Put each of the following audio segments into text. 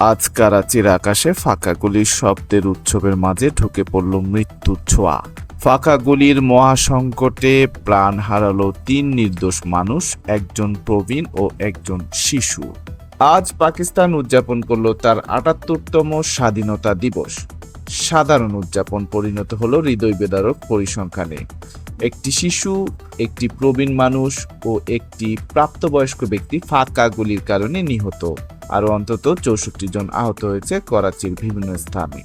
আজ কারাচির আকাশে ফাঁকা গুলির শব্দের উৎসবের মাঝে ঢুকে পড়ল মৃত্যুর ছোঁয়া। ফাঁকা গুলির মহাসংকটে প্রাণ হারালো তিন নির্দোষ মানুষ, একজন প্রবীণ ও একজন শিশু। আজ পাকিস্তান উদযাপন করল তার আটাত্তরতম স্বাধীনতা দিবস। সাধারণ উদযাপন পরিণত হল হৃদয় বেদারক পরিসংখ্যানে। একটি শিশু, একটি প্রবীণ মানুষ ও একটি প্রাপ্তবয়স্ক ব্যক্তি ফাঁকা গুলির কারণে নিহত। আরও অন্তত চৌষট্টি জন আহত হয়েছে করাচির বিভিন্ন স্থানে।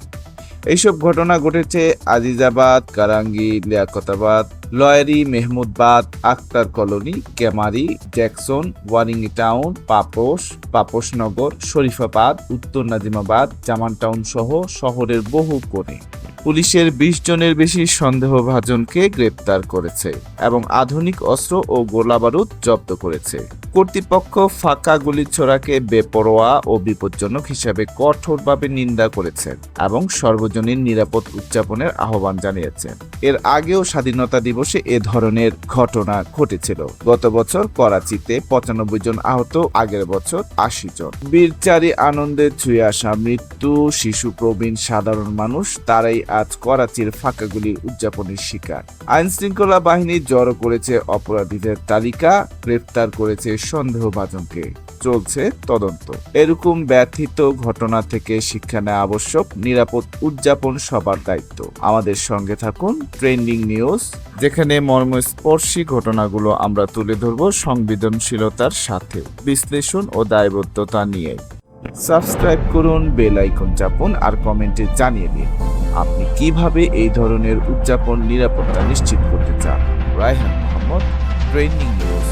এইসব ঘটনা ঘটেছে Azizabad, Korangi, Liaquatabad, Lyari, Mehmoodabad, Akhtar colony Kemari Jackson Orangi town, Paposh, Paposhnagar, Sharifabad, উত্তর নাজিমাবাদ জামান টাউন সহ শহরের বহু কোণে। পুলিশের বিশ জনের বেশি সন্দেহভাজনকে গ্রেপ্তার করেছে এবং আধুনিক অস্ত্র ও গোলাবারুদ জব্দ করেছে। কর্তৃপক্ষ ফাঁকা গুলি ছোড়াকে বেপরোয়া ও বিপজ্জনক হিসাবে কঠোরভাবে নিন্দা করেছেন এবং সর্বজনীন নিরাপদ উদযাপনের আহ্বান জানিয়েছেন এর আগেও স্বাধীনতা দিবসে এ ধরনের ঘটনা ঘটেছিল। গত বছর করাচিতে পঁচানব্বই জন আহত, আগের বছর আশি জন। বীরচারি আনন্দে ছুঁয়ে আসা মৃত্যু, শিশু প্রবীণ সাধারণ মানুষ, তারাই আজ করাচির ফাঁকাগুলির উদযাপনের শিকার। আইনশৃঙ্খলা বাহিনী জড়ো করেছে অপরাধীদের তালিকা, গ্রেপ্তার করেছে সন্দেহভাজনকে চলছে তদন্ত। এরকম ব্যথিত ঘটনা থেকে শিক্ষা নেওয়া আবশ্যক, নিরাপদ উদযাপন সবার দায়িত্ব। আমাদের সঙ্গে থাকুন ট্রেন্ডিং নিউজ, যেখানে মর্মস্পর্শী ঘটনাগুলো আমরা তুলে ধরব সংবেদনশীলতার সাথে। বিশ্লেষণ ও দায়বদ্ধতা নিয়ে। সাবস্ক্রাইব করুন, বেল আইকন চাপুন, আর কমেন্টে জানিয়ে দিন, আপনি কীভাবে এই ধরনের উদযাপন নিরাপত্তা নিশ্চিত করতে চান। Raihan Mohammad, trending news.